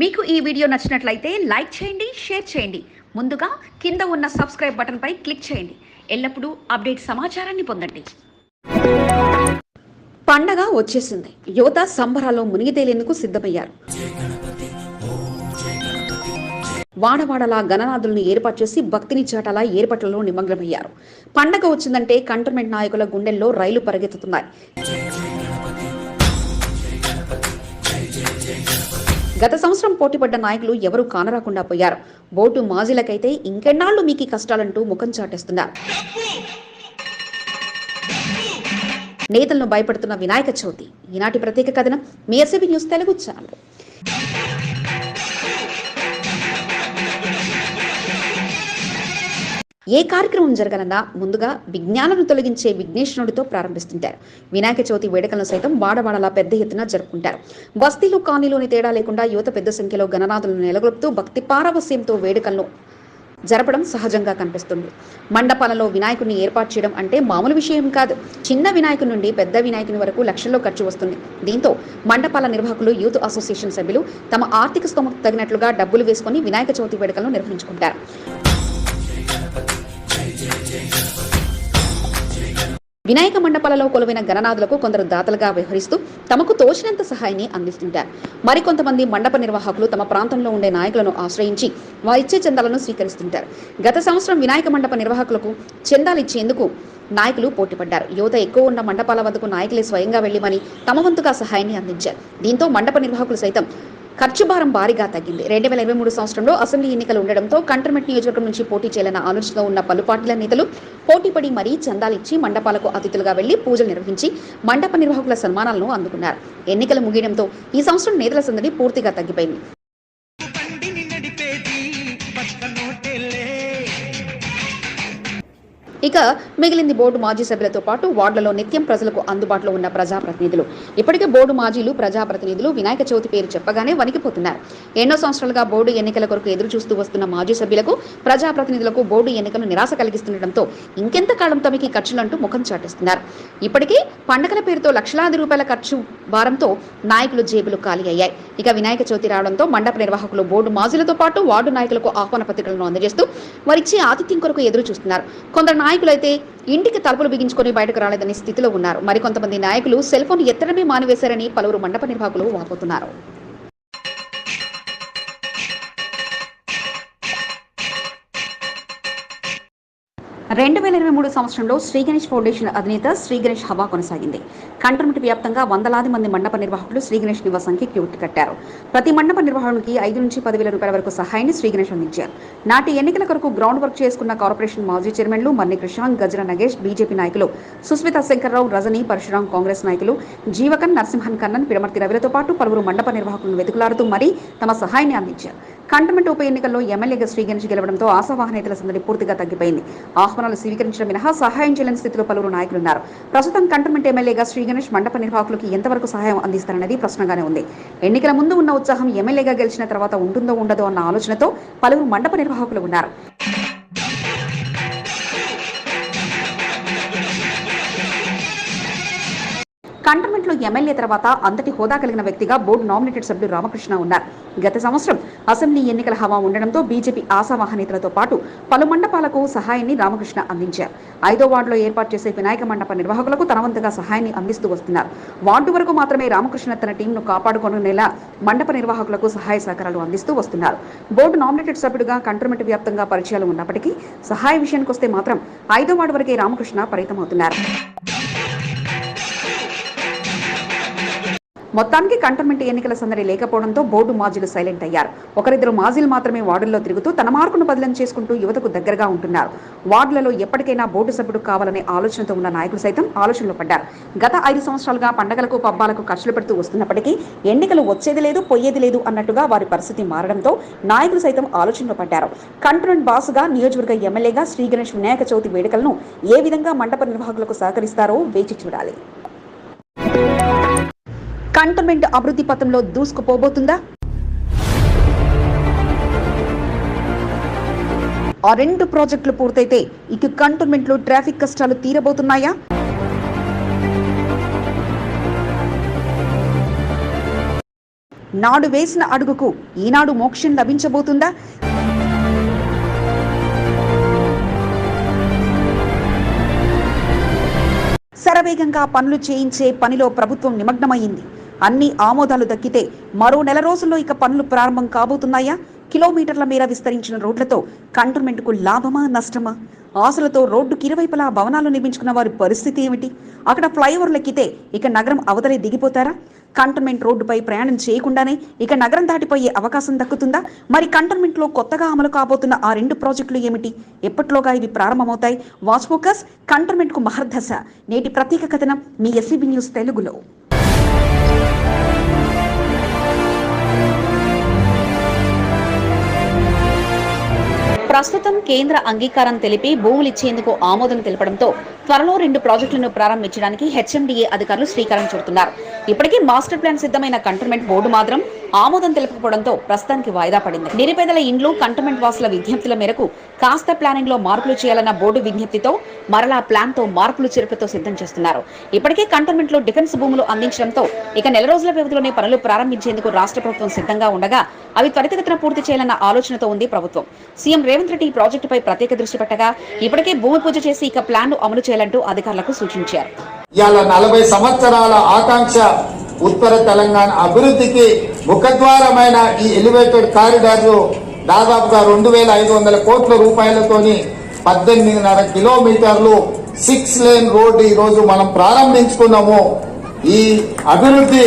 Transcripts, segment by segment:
మీకు ఈ వీడియో నచ్చినట్లయితే లైక్ చేయండి షేర్ చేయండి. ముందుగా కింద ఉన్న సబ్స్క్రైబ్ బటన్పై క్లిక్ చేయండి. ఎల్లప్పుడూ అప్డేట్ సమాచారాన్ని పొందండి. పండగ వచ్చేసింది. యువత సంబరాల్లో మునిగితేలేందుకు సిద్ధమయ్యారు. వాడవాడలా గణనాథులను ఏర్పాటు చేసి భక్తిని చాటాలా ఏర్పాట్లలో నిమగ్నమయ్యారు. పండగ వచ్చిందంటే కంటోన్మెంట్ నాయకుల గుండెల్లో రైలు పరిగెత్తుతున్నాయి. గత సంవత్సరం పోటీపడ్డ నాయకులు ఎవరూ కానరాకుండా పోయారు. బోటు మాజీలకైతే ఇంకెన్నాళ్ళు మీకు కష్టాలంటూ ముఖం చాటేస్తున్నారు. నేతలను భయపడుతున్న వినాయక చవితి. ఈనాటి ప్రత్యేక కథనం మీ ఎస్ఎబి న్యూస్ తెలుగు ఛానల్. ఏ కార్యక్రమం జరగాలన్నా ముందుగా విజ్ఞానను తొలగించే విఘ్నేశ్వరుడితో ప్రారంభిస్తుంటారు. వినాయక చవితి వేడుకలను సైతం వాడవాడలా పెద్ద ఎత్తున జరుపుకుంటారు. బస్తీలు కాలనీలోని తేడా లేకుండా యువత పెద్ద సంఖ్యలో గణనాథులను నెలకొల్పుతూ భక్తి పారవస్యంతో వేడుకలను జరపడం సహజంగా కనిపిస్తుంది. మండపాలలో వినాయకుడిని ఏర్పాటు చేయడం అంటే మామూలు విషయం కాదు. చిన్న వినాయకుడి నుండి పెద్ద వినాయకుని వరకు లక్షల్లో ఖర్చు వస్తుంది. దీంతో మండపాల నిర్వాహకులు యూత్ అసోసియేషన్ సభ్యులు తమ ఆర్థిక స్తోమకు తగినట్లుగా డబ్బులు వేసుకుని వినాయక చవితి వేడుకలను నిర్వహించుకుంటారు. వినాయక మండపాలలో కొలువైన గణనాథులకు కొందరు దాతలుగా వ్యవహరిస్తూ తమకు తోచినంత సహాయాన్ని అందిస్తుంటారు. మరికొంతమంది మండప నిర్వాహకులు తమ ప్రాంతంలో ఉండే నాయకులను ఆశ్రయించి వారిచ్చే చందాలను స్వీకరిస్తుంటారు. గత సంవత్సరం వినాయక మండప నిర్వాహకులకు చందాలు ఇచ్చేందుకు నాయకులు పోటీపడ్డారు. యువత ఎక్కువ ఉన్న మండపాల వద్దకు నాయకులే స్వయంగా వెళ్ళిమని తమ వంతుగా సహాయాన్ని అందించారు. దీంతో మండప నిర్వాహకులు సైతం ఖర్చు భారం భారీగా తగ్గింది. రెండు వేల ఇరవై మూడు సంవత్సరంలో అసెంబ్లీ ఎన్నికలు ఉండడంతో కంటర్మెంట్ నియోజకవర్గం నుంచి పోటీ చేయాలన్న ఆలోచనలో ఉన్న పలు పార్టీల నేతలు పోటీపడి మరీ చందాలిచ్చి మండపాలకు అతిథులుగా వెళ్ళి పూజలు నిర్వహించి మండప నిర్వాహకుల సన్మానాలను అందుకున్నారు. ఎన్నికలు ముగియడంతో ఈ సంవత్సరం నేతల సందడి పూర్తిగా తగ్గిపోయింది. ఇక మిగిలింది బోర్డు మాజీ సభ్యులతో పాటు వార్డులలో నిత్యం ప్రజలకు అందుబాటులో ఉన్న ప్రజాప్రతినిధులు. ఇప్పటికే బోర్డు మాజీలు ప్రజాప్రతినిధులు వినాయక చవితి పేరు చెప్పగానే వణికిపోతున్నారు. ఎన్నో సంవత్సరాలుగా బోర్డు ఎన్నికల కొరకు ఎదురు చూస్తూ వస్తున్న మాజీ సభ్యులకు ప్రజాప్రతినిధులకు బోర్డు ఎన్నికలు నిరాశ కలిగిస్తుండటంతో ఇంకెంత కాలం తమకి ఖర్చులంటూ ముఖం చాటిస్తున్నారు. ఇప్పటికే పండగల పేరుతో లక్షలాది రూపాయల ఖర్చు భారంతో నాయకులు జేబులు ఖాళీ అయ్యాయి. ఇక వినాయక చవితి రావడంతో మండప నిర్వాహకులు బోర్డు మాజీలతో పాటు వార్డు నాయకులకు ఆహ్వాన పత్రికలను అందజేస్తూ వారిచ్చే ఆతిథ్యం కొరకు ఎదురు చూస్తున్నారు. కొందరు నాయకులైతే ఇంటికి తలుపులు బిగించుకొని బయటకు రాలేదని స్థితిలో ఉన్నారు. మరికొంతమంది నాయకులు సెల్ ఫోన్ ఎత్తడమే మానివేశారని పలువురు మండప నిర్వాహకులు వాపోతున్నారు. రెండు వేల ఇరవై మూడు సంవత్సరంలో శ్రీ గణేష్ ఫౌండేషన్ అధినేత శ్రీ గణేష్ హవా కొనసాగింది. కంటర్మిట్ వ్యాప్తంగా వందలాది మంది మండప నిర్వాహకులు శ్రీ గణేష్ నివాసానికి క్యూట్ కట్టారు. ప్రతి మండప నిర్వహణకి ఐదు నుంచి పదివేల రూపాయల వరకు సహాయాన్ని శ్రీ గణేష్ అందించారు. నాటి ఎన్నికల కొరకు గ్రౌండ్ వర్క్ చేసుకున్న కార్పొరేషన్ మాజీ చైర్మన్లు మర్ని కృష్ణ గజర నగేష్ బీజేపీ నాయకులు సుస్మిత శంకర్రావు రజని పరశురాం కాంగ్రెస్ నాయకులు జీవకన్ నరసింహన్ కన్నన్ పిడమర్తి రవిలతో పాటు పలువురు మండప నిర్వాహకులను వెతుకులాడుతూ మరీ తమ సహాయాన్ని అందించారు. కంటోన్మెంట్ ఉప ఎన్నికల్లో ఎమ్మెల్యేగా శ్రీ గణేష్ గెలవడంతో ఆశావాహనేతల సందడి పూర్తిగా తగ్గిపోయింది. ఆహ్వానాలు స్వీకరించడం మినహా సహాయం చేయలేని స్థితిలో పలువురు నాయకులున్నారు. ప్రస్తుతం కంటోన్మెంట్ ఎమ్మెల్యేగా శ్రీ గణేష్ మండప నిర్వాహకులకు ఎంతవరకు సహాయం అందిస్తారనేది ప్రశ్నగానే ఉంది. ఎన్నికల ముందు ఉన్న ఉత్సాహం ఎమ్మెల్యేగా గెలిచిన తర్వాత ఉంటుందో ఉండదో అన్న ఆలోచనతో పలువురు మండప నిర్వాహకులు ఉన్నారు. కంటోన్మెంట్లో ఎమ్మెల్యే తర్వాత అంతటి హోదా కలిగిన వ్యక్తిగా బోర్డు నామినేటెడ్ సభ్యులు రామకృష్ణ ఉన్నారు. గత సంవత్సరం అసెంబ్లీ ఎన్నికల హవా ఉండడంతో బీజేపీ ఆశావాహ నేతలతో పాటు పలు మండపాలకు సహాయాన్ని రామకృష్ణ అందించారు. ఐదో వార్డులో ఏర్పాటు చేసే వినాయక మండప నిర్వాహకులకు తన వంతుగా సహాయాన్ని అందిస్తూ వస్తున్నారు. వార్డు వరకు మాత్రమే రామకృష్ణ తన టీంను కాపాడుకునేలా మండప నిర్వాహకులకు సహాయ సహకారాలు అందిస్తూ వస్తున్నారు. బోర్డు నామినేటెడ్ సభ్యుడిగా కంటోన్మెంట్ వ్యాప్తంగా పరిచయాలు ఉన్నప్పటికీ సహాయ విషయానికి వస్తే మాత్రం ఐదో వార్డు వరకే రామకృష్ణ పరితమవుతున్నారు మొత్తానికి కంటోన్మెంట్ ఎన్నికల సందడి లేకపోవడంతో బోర్డు మాజీలు సైలెంట్ అయ్యారు. ఒకరిద్దరు మాజీలు మాత్రమే వార్డుల్లో తిరుగుతూ తన మార్కును బదిలం చేసుకుంటూ యువతకు దగ్గరగా ఉంటున్నారు. వార్డులలో ఎప్పటికైనా బోర్డు సభ్యుడు కావాలనే ఆలోచనతో ఉన్న నాయకులు సైతం ఆలోచనలో పడ్డారు. గత ఐదు సంవత్సరాలుగా పండగలకు పబ్బాలకు ఖర్చులు పెడుతూ వస్తున్నప్పటికీ ఎన్నికలు వచ్చేది లేదు పోయేది లేదు అన్నట్టుగా వారి పరిస్థితి మారడంతో నాయకులు సైతం ఆలోచనలో పడ్డారు. కంటోన్మెంట్ బాసుగా నియోజకవర్గ ఎమ్మెల్యేగా శ్రీ గణేష్ వినాయక చవితి వేడుకలను ఏ విధంగా మండప నిర్వాహకులకు సహకరిస్తారో వేచి చూడాలి. కంటోన్మెంట్ అభివృద్ధి పథంలో దూసుకుపోబోతుందా? ఆ రెండు ప్రాజెక్టులు పూర్తయితే ఇక కంటోన్మెంట్లో ట్రాఫిక్ కష్టాలు తీరబోతున్నాయా? నాడు వేసిన అడుగుకు ఈనాడు మోక్షం లభించబోతుందా? శరవేగంగా పనులు చేయించే పనిలో ప్రభుత్వం నిమగ్నమైంది. అన్ని ఆమోదాలు దక్కితే మరో నెల రోజుల్లో ఇక పనులు ప్రారంభం కాబోతున్నాయా? కిలోమీటర్ల మేర విస్తరించిన రోడ్లతో కంటోన్మెంట్కు లాభమా నష్టమా? ఆశలతో రోడ్డుకి ఇరువైపులా భవనాలు నిర్మించుకున్న వారి పరిస్థితి ఏమిటి? అక్కడ ఫ్లైఓవర్లు ఎక్కితే ఇక నగరం అవతలే దిగిపోతారా? కంటోన్మెంట్ రోడ్డుపై ప్రయాణం చేయకుండానే ఇక నగరం దాటిపోయే అవకాశం దక్కుతుందా? మరి కంటోన్మెంట్లో కొత్తగా అమలు కాబోతున్న ఆ రెండు ప్రాజెక్టులు ఏమిటి? ఎప్పట్లోగా ఇవి ప్రారంభమవుతాయి? వాచ్ ఫోకస్ కంటోన్మెంట్కు మహర్దశ నేటి ప్రత్యేక కథనం మీ ఎస్సీబీ న్యూస్ తెలుగులో. ప్రస్తుతం కేంద్ర అంగీకారం తెలిపి భూములు ఇచ్చేందుకు ఆమోదం తెలపడంతో త్వరలో రెండు ప్రాజెక్టులను ప్రారంభించడానికి హెచ్ఎండిఏ అధికారులు శ్రీకారం చుడుతున్నారు. ఇప్పటికీ మాస్టర్ ప్లాన్ సిద్ధమైన కంటోన్మెంట్ బోర్డు మాత్రం ఆమోదం తెలపకపోవడంతో ప్రస్తుతానికి వాయిదా పడింది. నిరుపేదల ఇండ్లు కంటోన్మెంట్ వాసుల విజ్ఞప్తుల మేరకు కాస్త ప్లానింగ్లో మార్పులు చేయాలన్న బోర్డు విజ్ఞప్తితో మరలా ప్లాన్తో మార్పులు చేర్పుతో సిద్ధం చేస్తున్నారు. ఇప్పటికే కంటోన్మెంట్లో డిఫెన్స్ భూములు అందించడంతో ఇక నెల రోజుల వ్యవధిలోనే పనులు ప్రారంభించేందుకు రాష్ట్ర ప్రభుత్వం సిద్ధంగా ఉండగా అవి త్వరితగతిన పూర్తి చేయాలన్న ఆలోచనతో ఉంది ప్రభుత్వం. సీఎం రేవంత్ రెడ్డి ఈ ప్రాజెక్టుపై ప్రత్యేక దృష్టి పెట్టగా ఇప్పటికే భూమి పూజ చేసి ఇక ప్లాన్ అమలు చేయాలంటూ అధికారులకు సూచించారు. ఇవాళ నలభై సంవత్సరాల ఆకాంక్ష ఉత్తర తెలంగాణ అభివృద్ధికి ముఖద్వారమైన ఈ ఎలివేటెడ్ కారిడార్లు దాదాపుగా రెండు వేల ఐదు వందల కోట్ల రూపాయలతోని పద్దెనిమిదిన్నర కిలోమీటర్లు సిక్స్ లేన్ రోడ్డు ఈరోజు మనం ప్రారంభించుకున్నాము. ఈ అభివృద్ధి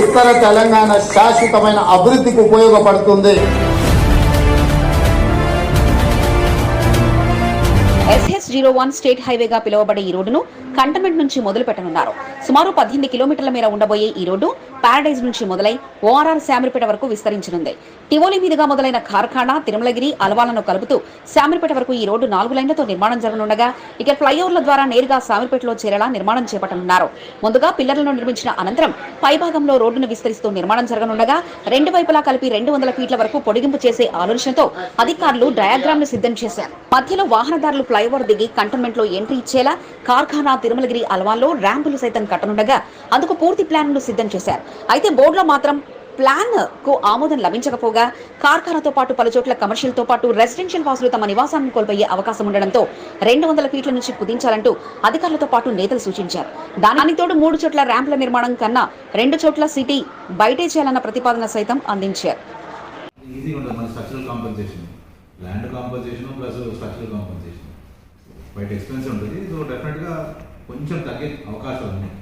ఉత్తర తెలంగాణ శాశ్వతమైన అభివృద్ధికి ఉపయోగపడుతుంది. జీరో వన్ స్టేట్ హైవేగా పిలువబడే ఈ రోడ్డును కంటమెంట్ నుంచి మొదలు పెట్టనున్నారు సుమారు పద్దెనిమిది కిలోమీటర్ల మేర ఉండబోయే ఈ రోడ్డు పారడైజ్ నుంచి మొదలై ఓఆర్ఆర్ శామిరిపేట వరకు విస్తరించనుంది. టివోలి మీదుగా మొదలైన కార్ఖానా తిరుమలగిరి అలవాలను కలుపుతూ శామిరిపేట వరకు ఈ రోడ్డు నాలుగు లైన్లతో నిర్మాణం జరగనుండగా ఇక ఫ్లైఓవర్ల ద్వారా నేరుగా శామిరిపేటలో చేరేలా నిర్మాణం చేపట్టనున్నారు. ముందుగా పిల్లర్లను నిర్మించిన అనంతరం పైభాగంలో రోడ్డును విస్తరిస్తూ నిర్మాణం జరగనుండగా రెండు వైపులా కలిపి రెండు వందల ఫీట్ల వరకు పొడిగింపు చేసే ఆలోచనతో అధికారులు డయాగ్రామ్ను సిద్ధం చేశారు. మధ్యలో వాహనదారులు ఫ్లైఓవర్ దిగి కంటోన్మెంట్లో ఎంట్రీ ఇచ్చేలా కార్ఖానా తిరుమలగిరి అలవాల్లో ర్యాంపులు సైతం కట్టనుండగా అందుకు పూర్తి ప్లాన్ను సిద్ధం చేశారు. అయితే బోర్డులో మాత్రం ప్లాన్కు ఆమోదం లభించకపోగా కార్ఖానాతో పాటు పలు చోట్ల కమర్షియల్తో పాటు రెసిడెన్షియల్ వాసులు తమ నివాసాన్ని కోల్పోయే అవకాశం ఉండడంతో రెండు వందల ఫీట్ల నుంచి కుదించాలంటూ అధికారులతో పాటు నేతలు సూచించారు. దానికి తోడు మూడు చోట్ల ర్యాంపుల నిర్మాణం కన్నా రెండు చోట్ల సిటీ బయటే చేయాలన్న ప్రతిపాదన సైతం అందించారు. Land compensation plus structural compensation బయట ఉంటుంది. సో డెఫినెట్గా కొంచెం తగ్గే అవకాశాలు ఉన్నాయి.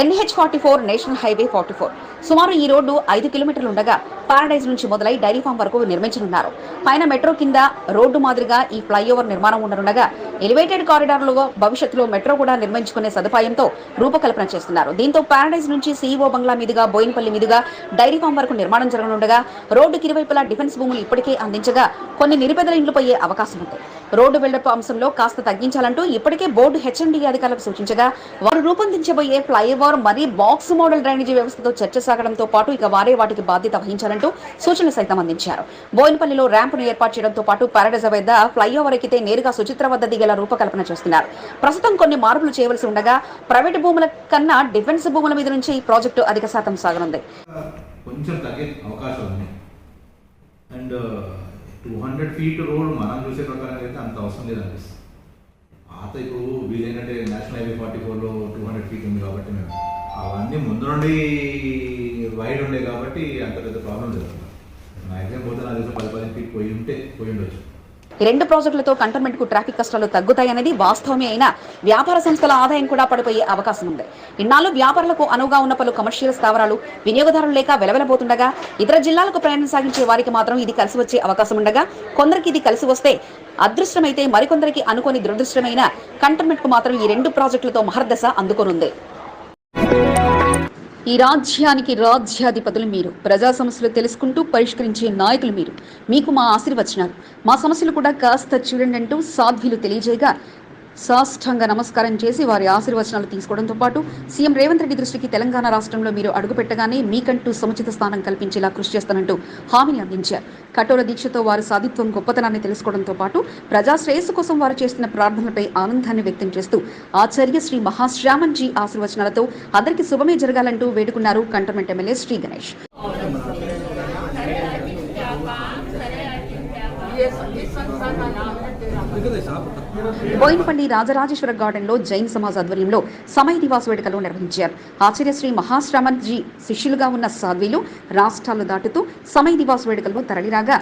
NH forty four national highway forty four. సుమారు ఈ రోడ్డు ఐదు కిలోమీటర్లు ఉండగా పారాడైజ్ నుంచి మొదలై డైరీ ఫామ్ వరకు నిర్మించనున్నారు. పైన మెట్రో కింద రోడ్డు మాదిరిగా ఈ ఫ్లైఓవర్ నిర్మాణం ఉండనుండగా ఎలివేటెడ్ కారిడార్లో భవిష్యత్తులో మెట్రో కూడా నిర్మించుకునే సదుపాయంతో రూపకల్పన చేస్తున్నారు. దీంతో పారాడైజ్ నుంచి సీఈఓ బంగ్లా మీదుగా బోయిన్పల్లి మీదుగా డైరీ ఫామ్ వరకు నిర్మాణం జరగనుండగా రోడ్డుకి ఇరువైపులా డిఫెన్స్ భూములు ఇప్పటికే అందించగా కొన్ని నిరుపేదల ఇండ్లు పోయే అవకాశం ఉంది. రోడ్డు బిల్డప్ అంశంలో కాస్త తగ్గించాలంటూ ఇప్పటికే బోర్డు హెచ్ఎండి అధికారులకు సూచించగా వారు రూపొందించబోయే ఫ్లైఓవర్ మరియు బాక్స్ మోడల్ డ్రైనేజీ వ్యవస్థతో చర్చ సాగడంతో పాటు ఇక వారే వాటికి బాధ్యత అంటూ సూచనలు సైతం అందించారు. బోయినపల్లిలో ర్యాంపును ఏర్పాటు చేయడంతో పాటు పారడైజ్ వద్ద ఫ్లైఓవర్ ఎక్కితే నేరుగా సుచిత్ర వద్ద దిగేలా రూపకల్పన చేస్తున్నారు. ప్రస్తుతం కొన్ని మార్పులు చేయవలసి ఉండగా ప్రైవేటు భూముల కన్నా డిఫెన్స్ భూముల మీద నుంచి ఈ ప్రాజెక్టు అధిక శాతం సాగనుంది. కొంచెం తగ్గే అవకాశాలు ఉన్నాయి and two hundred feet road మనం చూసే ప్రకారం అయితే అంత అవసరం లేదు అనిపిస్తుంది పాత ఇప్పుడు వీలైనట్టే నేషనల్ హైవే ఫార్టీ ఫోర్లో టూ హండ్రెడ్ ఫీట్ ఉంది కాబట్టి మేము అవన్నీ ముందు నుండి వైడ్ ఉండే కాబట్టి అంత పెద్ద ప్రాబ్లం లేదు. మ్యాక్సిమం పోతే నా దగ్గర పది పదిహేను ఫీట్ పోయి ఉంటే పోయి ఉండొచ్చు. రెండు ప్రాజెక్టులతో కంటోన్మెంట్కు ట్రాఫిక్ కష్టాలు తగ్గుతాయనేది వాస్తవమే అయినా వ్యాపార సంస్థల ఆదాయం కూడా పడిపోయే అవకాశం ఉంది. ఇన్నాళ్ళు వ్యాపారులకు అనువుగా ఉన్న పలు కమర్షియల్ స్థావరాలు వినియోగదారులు లేక వెలవెలబోతుండగా ఇతర జిల్లాలకు ప్రయాణం సాగించే వారికి మాత్రం ఇది కలిసి వచ్చే అవకాశం ఉండగా కొందరికి ఇది కలిసి వస్తే అదృష్టమైతే మరికొందరికి అనుకోని దురదృష్టమైన కంటోన్మెంట్కు మాత్రం ఈ రెండు ప్రాజెక్టులతో మహర్దశ అందుకోనుంది. ఈ రాజ్యానికి రాజ్యాధిపతులు మీరు. ప్రజా సమస్యలు తెలుసుకుంటూ పరిష్కరించే నాయకులు మీరు. మీకు మా ఆశీర్వచనాలు. మా సమస్యలు కూడా కాస్త చూడండి అంటూ సాధ్యులు తెలియజేయగా సాష్టంగా నమస్కారం చేసి వారి ఆశీర్వచనాలు తీసుకోవడంతో పాటు సీఎం రేవంత్ రెడ్డి దృష్టికి తెలంగాణ రాష్ట్రంలో మీరు అడుగుపెట్టగానే మీకంటూ సముచిత స్థానం కల్పించేలా కృషి చేస్తానంటూ హామీని అందించారు. కఠోర దీక్షతో వారి సాధిత్వం గొప్పతనాన్ని తెలుసుకోవడంతో పాటు ప్రజా శ్రేయస్సు కోసం వారు చేస్తున్న ప్రార్థనలపై ఆనందాన్ని వ్యక్తం చేస్తూ ఆచార్య శ్రీ మహాశ్రామన్జీ ఆశీర్వచనాలతో అందరికీ శుభమే జరగాలంటూ వేడుకున్నారు కంటోన్మెంట్ ఎమ్మెల్యే శ్రీ గణేష్. బోయినపల్లి రాజరాజేశ్వర గార్డెన్లో జైన్ సమాజ్ ఆధ్వర్యంలో సమయ దివాస్ వేడుకలు నిర్వహించారు. ఆచార్యశ్రీ శ్రీ జీ శిష్యులుగా ఉన్న సాధ్వీలు రాష్ట్రాలు దాటుతూ సమయ దివాస్ వేడుకల్లో తరలిరాగా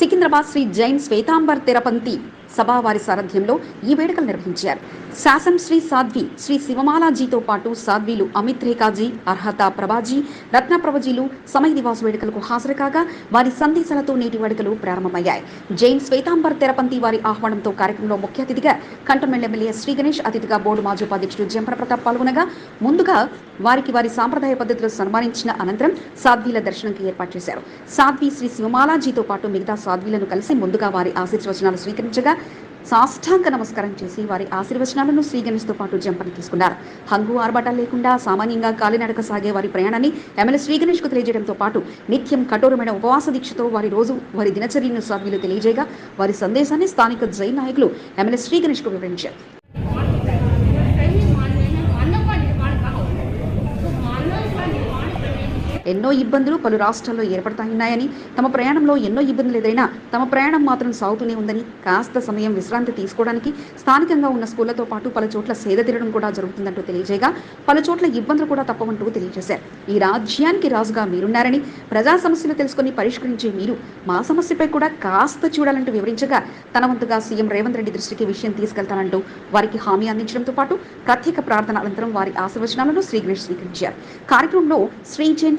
సికింద్రాబాద్ శ్రీ జైన్ శ్వేతాంబర్ తెరపంతి సభా వారి సారథ్యంలో ఈ వేడుకలు నిర్వహించారు. శాసం శ్రీ సాధ్వి శ్రీ శివమాలాజీతో పాటు సాధ్వీలు అమిత్ రేఖాజీ అర్హత ప్రభాజీ రత్న ప్రభజీలు సమయ దివాస్ వేడుకలకు హాజరు కాగా వారి సందేశాలతో నేటి వేడుకలు ప్రారంభమయ్యాయి. జైన్ శ్వేతాంబర్ తెరపంతి వారి ఆహ్వానంతో కార్యక్రమంలో ముఖ్య అతిథిగా కంటోన్మెంట్ ఎమ్మెల్యే శ్రీ గణేష్ అతిథిగా బోర్డు మాజీ ఉపాధ్యక్షుడు జంపర ప్రతాప్ పాల్గొనగా ముందుగా వారికి వారి సాంప్రదాయ పద్ధతిలో సన్మానించిన అనంతరం సాధ్వీల దర్శనంకి ఏర్పాటు చేశారు. సాధ్వి శ్రీ శివమాలాజీతో పాటు మిగతా సాధ్వీలను కలిసి ముందుగా వారి ఆశీర్వచనాలు స్వీకరించగా సాష్టాంగ నమస్కారం చేసి వారి ఆశీర్వచనాలను శ్రీగణేష్తో పాటు జంపని తీసుకున్నారు. హంగు ఆర్భటాలు లేకుండా సామాన్యంగా కాలినడక సాగే వారి ప్రయాణాన్ని ఎమ్మెల్యే శ్రీగణేష్కు తెలియజేయడంతో పాటు నిత్యం కఠోరమైన ఉపవాస దీక్షతో వారి రోజు వారి దినచర్యను సభ్యులు తెలియజేయగా వారి సందేశాన్ని స్థానిక జైన్ నాయకులు ఎమ్మెల్యే శ్రీగణేష్కు వివరించారు. ఎన్నో ఇబ్బందులు పలు రాష్ట్రాల్లో ఏర్పడతాయున్నాయని తమ ప్రయాణంలో ఎన్నో ఇబ్బందులు ఎదురైనా తమ ప్రయాణం మాత్రం సాగుతూనే ఉందని కాస్త సమయం విశ్రాంతి తీసుకోవడానికి స్థానికంగా ఉన్న స్కూళ్ళతో పాటు పలు చోట్ల సేద తీరడం కూడా జరుగుతుందంటూ తెలియజేయగా పలు చోట్ల ఇబ్బందులు కూడా తప్పవంటూ తెలియజేశారు. ఈ రాజ్యానికి రాజుగా మీరున్నారని ప్రజా సమస్యలు తెలుసుకుని పరిష్కరించే మీరు మా సమస్యపై కూడా కాస్త చూడాలంటూ వివరించగా తన వంతుగా సీఎం రేవంత్ రెడ్డి దృష్టికి విషయం తీసుకెళ్తానంటూ వారికి హామీ అందించడంతో పాటు ప్రత్యేక ప్రార్థన అనంతరం వారి ఆశీర్వచనాలను శ్రీ గణేష్ స్వీకరించారు. కార్యక్రమంలో శ్రీ జైన్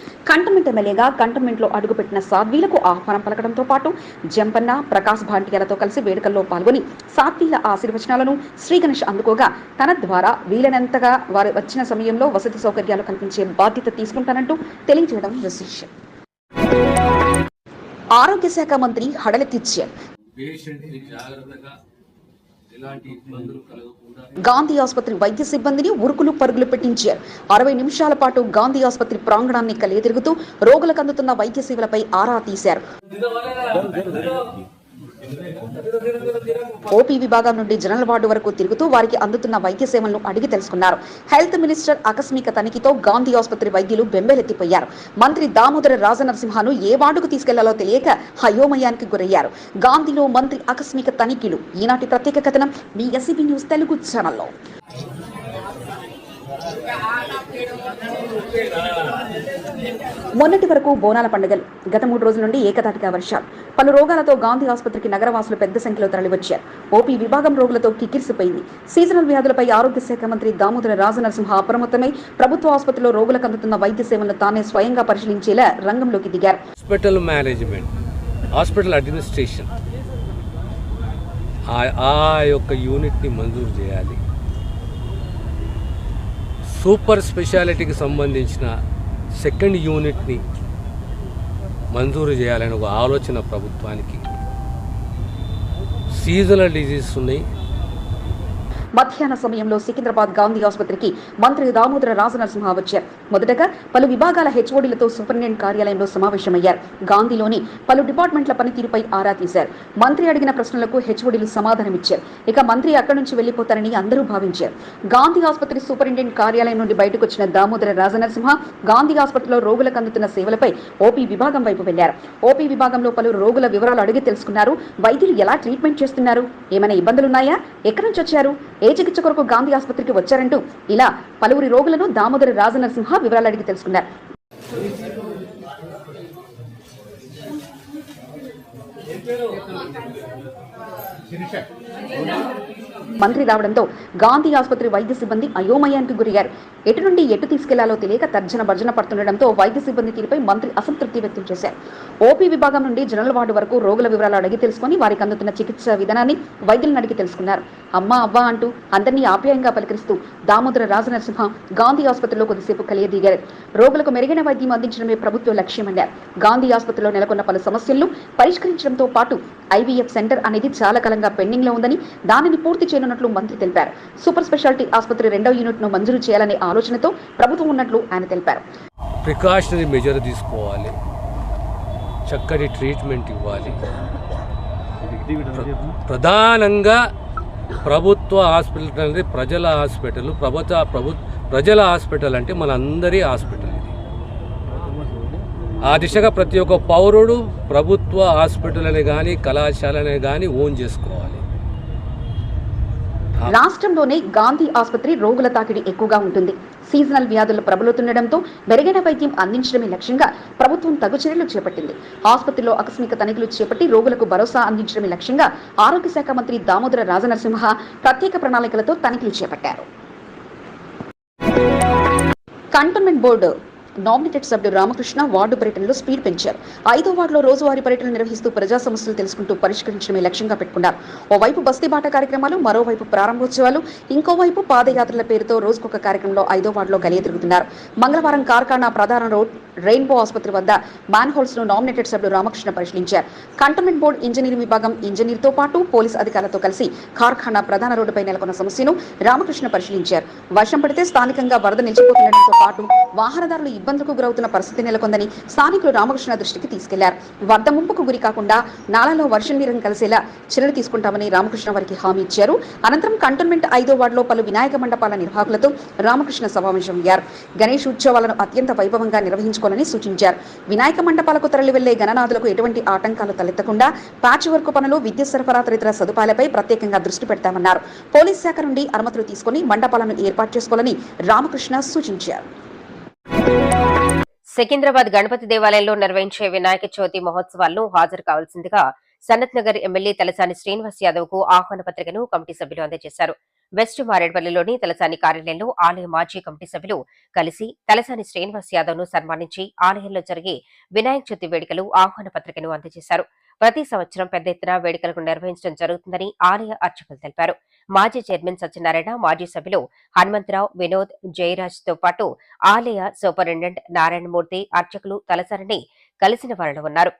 కంటమెంట్ ఎమ్మెల్యేగా కంటమెంట్లో అడుగుపెట్టిన సాధ్వీలకు ఆహ్వానం పలకడంతో పాటు జంపన్న ప్రకాశ్ భాంటియాలతో కలిసి వేడుకల్లో పాల్గొని సాధ్వీల ఆశీర్వచనాలను శ్రీ గణేష్ అందుకోగా తన ద్వారా వీలైనంతగా వారు వచ్చిన సమయంలో వసతి సౌకర్యాలు కల్పించే బాధ్యత తీసుకుంటానంటూ తెలియజేయడం విశేషం. ఆరోగ్య శాఖ మంత్రి హడలెత్తిచ్చారు పేషెంట్ని జాగ్రత్తగా గాంధీ ఆసుపత్రి వైద్య సిబ్బందిని ఉరుకులు పరుగులు పెట్టించారు. అరవై నిమిషాల పాటు గాంధీ ఆసుపత్రి ప్రాంగణాన్ని కలియతిరుగుతూ రోగులకు అందుతున్న వైద్య సేవలపై ఆరా తీశారు. ఓపీ విభాగం నుండి జనరల్ వార్డు వరకు తిరుగుతూ వారికి అందుతున్న వైద్య సేవలను అడిగి తెలుసుకున్నారు. హెల్త్ మినిస్టర్ ఆకస్మిక తనిఖీతో గాంధీ ఆసుపత్రి వైద్యులు బెంబేలెత్తిపోయారు. మంత్రి దామోదర రాజనరసింహను ఏ వార్డుకు తీసుకెళ్ళాలో తెలియక హయోమయానికి గురయ్యారు. గాంధీలో మంత్రి ఆకస్మిక తనిఖీలు. ఈనాటి ప్రత్యేక కథనం మీ ఎస్సీబీ న్యూస్ తెలుగు ఛానల్లో. మొన్నటి వరకు బోనాల పండుగలు. గత మూడు రోజుల నుండి ఏకతాటిగా వర్షాలు. పలు రోగాలతో గాంధీ ఆసుపత్రికి నగరవాసులు పెద్ద సంఖ్యలో తరలివచ్చారు. ఓపీ విభాగం రోగులతో కిక్కిరిసిపోయింది. సీజనల్ వ్యాధులపై ఆరోగ్య శాఖ మంత్రి దామోదర రాజనరసింహ అప్రమత్తమై ప్రభుత్వ ఆసుపత్రిలో రోగులకు అందుతున్న వైద్య సేవలను తానే స్వయంగా పరిశీలించేలా రంగంలోకి దిగారు. Hospital management hospital administration. ఆ- ఆ యొక్క యూనిట్ని మంజూరు చేయాలి. సూపర్ స్పెషాలిటీకి సంబంధించిన సెకండ్ యూనిట్ని మంజూరు చేయాలని ఒక ఆలోచన ప్రభుత్వానికి. సీజనల్ డిజీజెస్ ఉన్నాయి. మధ్యాహ్న సమయంలో సికింద్రాబాద్ గాంధీ ఆసుపత్రికి మంత్రి దామోదర రాజనరసింహ వచ్చారు. మొదటగా పలు విభాగాల హెచ్ఓడీలతో సూపరింటెండెంట్ కార్యాలయంలో సమావేశమయ్యారు. గాంధీలోని పలు డిపార్ట్మెంట్ల పనితీరుపై ఆరా తీశారు. మంత్రి అడిగిన ప్రశ్నలకు హెచ్ఓడీలు సమాధానమిచ్చారు ఇక మంత్రి అక్కడి నుంచి వెళ్ళిపోతారని అందరూ భావించారు. గాంధీ ఆసుపత్రి సూపరింటెండెంట్ కార్యాలయం నుండి బయటకు వచ్చిన దామోదర రాజనరసింహ గాంధీ ఆసుపత్రిలో రోగులకు అందుతున్న సేవలపై ఓపీ విభాగం వైపు వెళ్ళారు ఓపీ విభాగంలో పలు రోగుల వివరాలు అడిగి తెలుసుకున్నారు. వైద్యులు ఎలా ట్రీట్మెంట్ చేస్తున్నారు? ఏమైనా ఇబ్బందులున్నాయా? ఎక్కడి నుంచి వచ్చారు? ఏ చికిత్స కొరకు గాంధీ ఆసుపత్రికి వచ్చారంటూ ఇలా పలువురి రోగులను దామోదర రాజనరసింహ వివరాలు అడిగి తెలుసుకున్నారు. మంత్రి రావడంతో గాంధీ ఆసుపత్రి వైద్య సిబ్బంది అయోమయానికి గురయ్యారు. ఎటు నుండి ఎటు తీసుకెళ్ళాలో తెలియక తర్జన భర్జన పడుతుండటంతో వైద్య సిబ్బంది తీరుపై మంత్రి అసంతృప్తి వ్యక్తం చేశారు. ఓపీ విభాగం నుండి జనరల్ వార్డు వరకు రోగుల వివరాలు అడిగి తెలుసుకుని వారికి అందుతున్న చికిత్స విధానాన్ని వైద్యులను అడిగి తెలుసుకున్నారు. అమ్మా అవ్వ అంటూ అందరినీ ఆప్యాయంగా పలకరిస్తూ దామోదర రాజనరసింహ గాంధీ ఆసుపత్రిలో కొద్దిసేపు కలియదీగారు. రోగులకు మెరుగైన వైద్యం అందించడమే ప్రభుత్వ లక్ష్యమన్నారు గాంధీ ఆసుపత్రిలో నెలకొన్న పలు సమస్యలను పరిష్కరించడంతో పాటు ఐవీఎఫ్ సెంటర్ అనేది చాలా కాలంగా పెండింగ్లో ఉందని దానిని పూర్తి చేయనున్నట్లు మంత్రి తెలిపారు. సూపర్ స్పెషాలిటీ ఆసుపత్రి రెండో యూనిట్ను మంజూరు చేయాలనే ఆలోచనతో ప్రభుత్వం ఉన్నట్లు ఆయన తెలిపారు. ప్రికాషనరీ మెజర్ తీసుకోవాలి. చక్కటి ట్రీట్మెంట్ ఇవ్వాలి. ప్ర- ప్రధానంగా ప్రభుత్వ హాస్పిటల్ అనేది ప్రజల హాస్పిటల్. ప్రభుత్వ ప్రభు ప్రజల హాస్పిటల్ అంటే మనందరి హాస్పిటల్ ఇది. ఆ దిశగా ప్రతి ఒక్క పౌరుడు ప్రభుత్వ హాస్పిటల్ అని కానీ కళాశాలని కానీ ఓన్ చేసుకోవాలి. రాష్ట్రంలోనే గాంధీ ఆసుపత్రి రోగుల తాకిడి ఎక్కువగా ఉంటుంది. సీజనల్ వ్యాధులు ప్రబలుతుండటంతో మెరుగైన వైద్యం అందించడమే లక్ష్యంగా ప్రభుత్వం తగు చర్యలు చేపట్టింది. ఆసుపత్రిలో ఆకస్మిక తనిఖీలు చేపట్టి రోగులకు భరోసా అందించడమే లక్ష్యంగా ఆరోగ్య శాఖ మంత్రి దామోదర రాజనరసింహ ప్రత్యేక ప్రణాళికలతో తనిఖీలు చేపట్టారు. కంటోన్మెంట్ బోర్డు నామినేటెడ్ సభ్యుడు రామకృష్ణ వార్డు పర్యటనలో స్పీడ్ పెంచారు. ఐదో వార్డులో రోజువారీ పర్యటన నిర్వహిస్తూ ప్రజా సమస్యలు తెలుసుకుంటూ పరిష్కరించడమే లక్ష్యంగా పెట్టుకున్నారు. ఓవైపు బస్తీ బాట కార్యక్రమాలు మరోవైపు ప్రారంభోత్సవాలు ఇంకోవైపు పాదయాత్రల పేరుతో రోజుకొక కార్యక్రమంలో ఐదో వార్డులో గలియ తిరుగుతున్నారు. మంగళవారం కార్ఖానా ప్రధాన రోడ్ రెయిన్బో ఆసుపత్రి వద్ద మ్యాన్ హోల్స్ను నామినేటెడ్ సభ్యుడు రామకృష్ణ పరిశీలించారు. కంటోన్మెంట్ బోర్డు ఇంజనీరింగ్ విభాగం ఇంజనీర్తో పాటు పోలీస్ అధికారులతో కలిసి కార్ఖానా ప్రధాన రోడ్డుపై నెలకొన్న సమస్యను రామకృష్ణ పరిశీలించారు. వర్షం పడితే స్థానికంగా వరద నిలిచిపోతుండటంతో పాటు వాహనదారులు ఇబ్బందులకు గురవుతున్న పరిస్థితి నెలకొందని స్థానికులు రామకృష్ణ దృష్టికి తీసుకెళ్ళారు. వరద ముంపుకు గురి కాకుండా నాలాలో వర్షం నీరం కలిసేలా చర్యలు తీసుకుంటామని రామకృష్ణ వారికి హామీ ఇచ్చారు. అనంతరం కంటోన్మెంట్ ఐదో వార్డులో పలు వినాయక మండపాల నిర్వాహకులతో రామకృష్ణ సమావేశం అయ్యారు. గణేష్ ఉత్సవాలను అత్యంత వైభవంగా నిర్వహించుకోవాలని సూచించారు. వినాయక మండపాలకు తరలి వెళ్ళే గణనాథులకు ఎటువంటి ఆటంకాలు తలెత్తకుండా ప్యాచ్ వర్క్ పనులు విద్యుత్ సరఫరా తదితర సదుపాయాలపై ప్రత్యేకంగా దృష్టి పెడతామన్నారు. పోలీస్ శాఖ నుండి అనుమతులు తీసుకుని మండపాలను ఏర్పాటు చేసుకోవాలని రామకృష్ణ సూచించారు. సికింద్రాబాద్ గణపతి దేవాలయంలో నిర్వహించే వినాయక చవితి మహోత్సవాల్లో హాజరు కావాల్సిందిగా సనత్ నగర్ ఎమ్మెల్యే తలసాని శ్రీనివాస్ యాదవ్కు ఆహ్వాన పత్రికను కమిటీ సభ్యులు అందజేశారు. వెస్ట్ మారేడ్పల్లిలోని తలసాని కార్యాలయంలో ఆలయ మాజీ కమిటీ సభ్యులు కలిసి తలసాని శ్రీనివాస్ యాదవ్ను సన్మానించి ఆలయంలో జరిగే వినాయక చవితి వేడుకలు ఆహ్వాన పత్రికను అందజేశారు. ప్రతి సంవత్సరం పెద్ద ఎత్తున వేడుకలకు నిర్వహించడం జరుగుతుందని ఆలయ అర్చకులు తెలిపారు. మాజీ చైర్మన్ సత్యనారాయణ మాజీ సభ్యులు హనుమంతరావు వినోద్ జయరాజ్తో పాటు ఆలయ సూపరింటెండెంట్ నారాయణమూర్తి అర్చకులు తలసారిని కలిసిన వారిలో ఉన్నారు.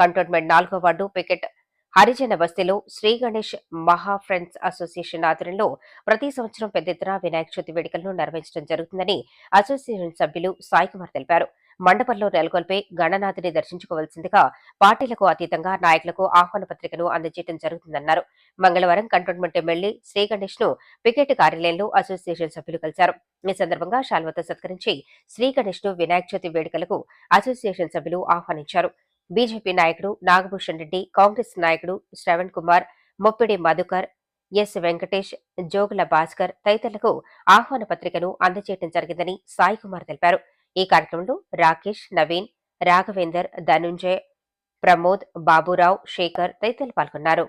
కంటోన్మెంట్ నాలుగో వార్డు పికెట్ హరిజన బస్తీలో శ్రీ గణేష్ మహా ఫ్రెండ్స్ అసోసియేషన్ ఆధ్వర్యంలో ప్రతి సంవత్సరం పెద్ద ఎత్తున వినాయక చవితి వేడుకలను నిర్వహించడం జరుగుతుందని అసోసియేషన్ సభ్యులు సాయికుమార్ తెలిపారు. మండపంలో నెలకొల్పే గణనాథుని దర్శించుకోవాల్సిందిగా పార్టీలకు అతీతంగా నాయకులకు ఆహ్వాన పత్రికను అందజేయడం జరుగుతుందన్నారు. మంగళవారం కంటోన్మెంట్ ఎమ్మెల్యే శ్రీగణేష్ను పికెట్ కార్యాలయంలో అసోసియేషన్ సభ్యులు కలిశారు. ఈ సందర్భంగా శాల్వతో సత్కరించి శ్రీగణేష్ను వినాయక చవితి వేడుకలకు అసోసియేషన్ సభ్యులు ఆహ్వానించారు. బీజేపీ నాయకుడు నాగభూషణ్ రెడ్డి కాంగ్రెస్ నాయకుడు శ్రవణ్ కుమార్ మొప్పిడి మధుకర్ ఎస్ వెంకటేష్ జోగుల భాస్కర్ తదితరులకు ఆహ్వాన పత్రికను అందజేయడం జరిగిందని సాయి కుమార్ తెలిపారు. ఈ కార్యక్రమంలో రాకేష్ నవీన్ రాఘవేందర్ ధనుంజయ్ ప్రమోద్ బాబురావు శేఖర్ తదితరులు పాల్గొన్నారు.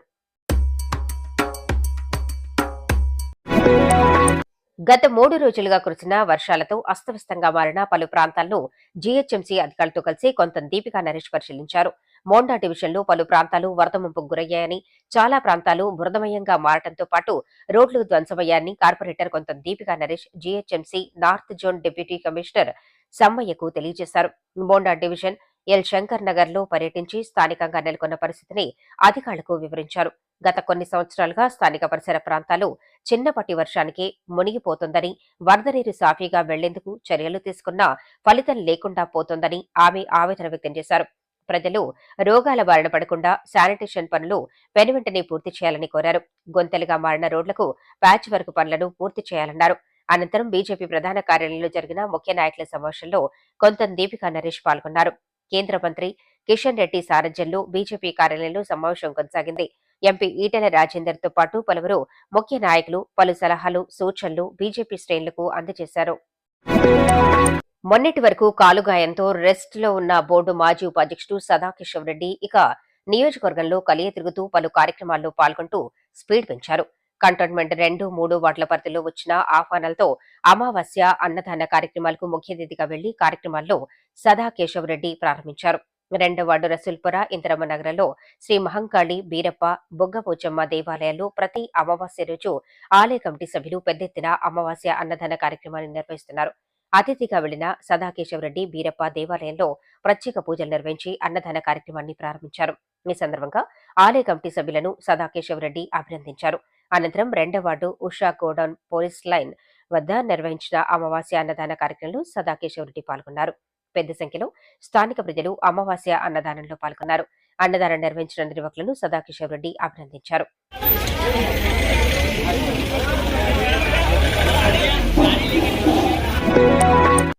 గత మూడు రోజులుగా కురిసిన వర్షాలతో అస్తవ్యస్తంగా మారిన పలు ప్రాంతాలను జీహెచ్ఎంసీ అధికారులతో కలిసి కొంత దీపికా నరేష్ పరిశీలించారు. మోండా డివిజన్లో పలు ప్రాంతాలు వరద ముంపుకు గురయ్యాయని చాలా ప్రాంతాలు బురదమయంగా మారడంతో పాటు రోడ్లు ధ్వంసమయ్యాయని కార్పొరేటర్ కొంత Deepika Naresh GHMC north zone deputy commissioner సమ్మయ్యకు తెలియజేశారు. బోండా డివిజన్ ఎల్ శంకర్ నగర్లో పర్యటించి స్థానికంగా నెలకొన్న పరిస్థితిని అధికారులకు వివరించారు. గత కొన్ని సంవత్సరాలుగా స్థానిక పరిసర ప్రాంతాలు చిన్నపటి వర్షానికి మునిగిపోతుందని వరద నీరు సాఫీగా వెళ్ళేందుకు చర్యలు తీసుకున్నా ఫలితం లేకుండా పోతోందని ఆమె ఆవేదన వ్యక్తం చేశారు. ప్రజలు రోగాల బారిన పడకుండా శానిటేషన్ పనులు వెనువెంటనే పూర్తి చేయాలని కోరారు. గొంతెలుగా మారిన రోడ్లకు ప్యాచ్ వర్క్ పనులను పూర్తి చేయాలన్నారు. అనంతరం బీజేపీ ప్రధాన కార్యాలయంలో జరిగిన ముఖ్య నాయకుల సమావేశంలో కొంత దీపికా నరేష్ పాల్గొన్నారు. కేంద్ర మంత్రి కిషన్ రెడ్డి సారథ్యంలో బీజేపీ కార్యాలయంలో సమావేశం కొనసాగింది. ఎంపీ ఈటెల రాజేందర్తో పాటు పలువురు ముఖ్య నాయకులు పలు సలహాలు సూచనలు బీజేపీ శ్రేణులకు అందజేశారు. మొన్నటి వరకు కాలుగాయంతో రెస్ట్లో ఉన్న బోర్డు మాజీ ఉపాధ్యక్షుడు సదాకిషోర్ రెడ్డి ఇక నియోజకవర్గంలో కలియ తిరుగుతూ పలు కార్యక్రమాల్లో పాల్గొంటూ స్పీడ్ పెంచారు. కంటోన్మెంట్ రెండు మూడు వార్డుల పరిధిలో వచ్చిన ఆహ్వానాలతో అమావాస్య అన్నదాన కార్యక్రమాలకు ముఖ్య అతిథిగా వెళ్ళి కార్యక్రమాల్లో సదా కేశవరెడ్డి ప్రారంభించారు. రెండో వార్డు రసూల్పుర ఇంద్రమ్మ నగరంలో శ్రీ మహంకాళి బీరప్ప బొగ్గపోచమ్మ దేవాలయాల్లో ప్రతి అమావాస్య రోజు ఆలయ కమిటీ సభ్యులు పెద్ద ఎత్తున అమావాస్య అన్నదాన కార్యక్రమాన్ని నిర్వహిస్తున్నారు. అతిథిగా వెళ్ళిన సదాకేశవరెడ్డి బీరప్ప దేవాలయంలో ప్రత్యేక పూజలు నిర్వహించి అన్నదాన కార్యక్రమాన్ని ప్రారంభించారు. ఈ సందర్భంగా ఆలయ కమిటీ సభ్యులను సదాకేశవరెడ్డి అభినందించారు. అనంతరం రెండవ ward Usha godown police line వద్ద నిర్వహించిన అమావాస్య అన్నదాన కార్యక్రమంలో సదాకేశవరెడ్డి పాల్గొన్నారు. పెద్ద సంఖ్యలో స్థానిక ప్రజలు అమావాస్య అన్నదానంలో పాల్గొన్నారు. అన్నదానం నిర్వహించిన నిర్వాహకులను సదాకిషోర్ రెడ్డి అభినందించారు.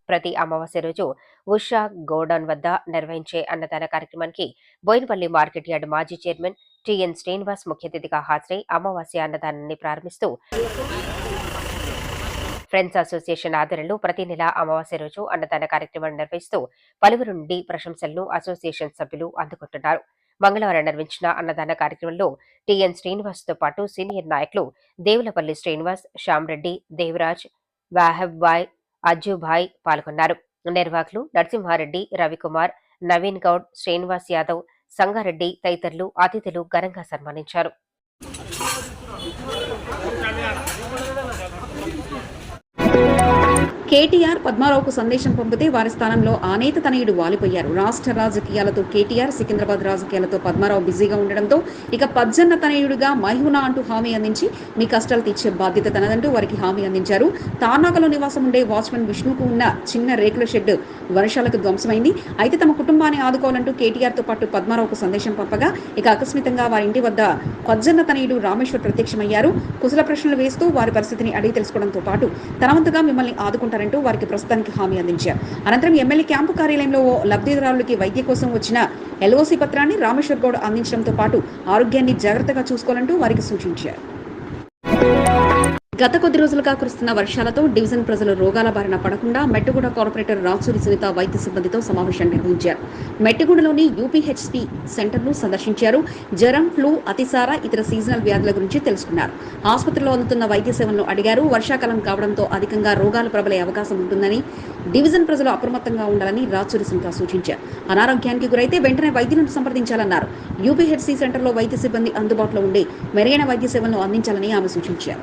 ప్రతి అమావాస్య రోజు ఉషా గోడౌన్ వద్ద నిర్వహించే అన్నదాన కార్యక్రమానికి బోయినపల్లి మార్కెట్ యార్డ్ మాజీ చైర్మన్ టిఎన్ శ్రీనివాస్ ముఖ్య అతిథిగా హాజరై అమావాస్య అన్నదానాన్ని ప్రారంభిస్తూ ఫ్రెండ్స్ అసోసియేషన్ ఆధ్వర్యంలో ప్రతి నెల అమావాస్య రోజు అన్నదాన కార్యక్రమాన్ని నిర్వహిస్తూ పలువురు నుండి ప్రశంసలను అసోసియేషన్ సభ్యులు అందుకుంటున్నారు. మంగళవారం నిర్వహించిన అన్నదాన కార్యక్రమంలో టిఎన్ శ్రీనివాస్తో పాటు సీనియర్ నాయకులు దేవులపల్లి శ్రీనివాస్ శ్యామరెడ్డి దేవరాజ్ వాహబ్బాయ్ అజ్జుభాయ్ పాల్గొన్నారు. నిర్వాహకులు నరసింహారెడ్డి రవికుమార్ నవీన్ గౌడ్ శ్రీనివాస్ యాదవ్ సంగారెడ్డి తదితరులు అతిథులు ఘనంగా సన్మానించారు. కేటీఆర్ పద్మారావుకు సందేశం పంపితే వారి స్థానంలో ఆనేత తనయుడు వాలిపోయారు. రాష్ట్ర రాజకీయాలతో కేటీఆర్ సికింద్రాబాద్ రాజకీయాలతో పద్మారావు బిజీగా ఉండడంతో ఇక పజ్జన్న తనయుడుగా మహిళ అంటూ హామీ అందించి మీ కష్టాలు తీర్చే బాధ్యత తనదంటూ వారికి హామీ అందించారు. తార్నాకలో నివాసం ఉండే వాచ్మెన్ విష్ణుకు ఉన్న చిన్న రేకుల షెడ్ వర్షాలకు ధ్వంసమైంది. అయితే తమ కుటుంబాన్ని ఆదుకోవాలంటూ కేటీఆర్తో పాటు పద్మారావుకు సందేశం పంపగా ఇక అకస్మితంగా వారి ఇంటి వద్ద పజ్జన్న తనయుడు రామేశ్వర్ ప్రత్యక్షమయ్యారు. కుశల ప్రశ్నలు వేస్తూ వారి పరిస్థితిని అడిగి తెలుసుకోవడంతో పాటు తన వంతుగా మిమ్మల్ని చేస్తారంటూ వారికి ప్రస్తుతానికి హామీ అందించారు. అనంతరం ఎమ్మెల్యే క్యాంపు కార్యాలయంలో ఓ లబ్ధిదారులకి వైద్య కోసం వచ్చిన ఎల్ఓసి పత్రాన్ని రామేశ్వర్ గౌడ్ అందించడంతో పాటు ఆరోగ్యాన్ని జాగ్రత్తగా చూసుకోవాలంటూ వారికి సూచించారు. గత కొద్ది రోజులుగా కురుస్తున్న వర్షాలతో డివిజన్ ప్రజలు రోగాల బారిన పడకుండా మెట్టుగూడ కార్పొరేటర్ రాచూరి సునీత వైద్య సిబ్బందితో సమావేశం నిర్వహించారు. మెట్టుగూడలోని యూపీహెచ్పి సెంటర్ను సందర్శించారు. జ్వరం ఫ్లూ అతిసార ఇతర సీజనల్ వ్యాధుల గురించి తెలుసుకున్నారు. ఆసుపత్రిలో అందుతున్న వైద్య సేవలను అడిగారు. వర్షాకాలం కావడంతో అధికంగా రోగాలు ప్రబలే అవకాశం ఉంటుందని డివిజన్ ప్రజలు అప్రమత్తంగా ఉండాలని రాచూరి సునీత సూచించారు. అనారోగ్యానికి గురైతే వెంటనే వైద్యులను సంప్రదించాలన్నారు. యూపీహెచ్సి సెంటర్లో వైద్య సిబ్బంది అందుబాటులో ఉండి మెరుగైన వైద్య సేవలను అందించాలని ఆమె సూచించారు.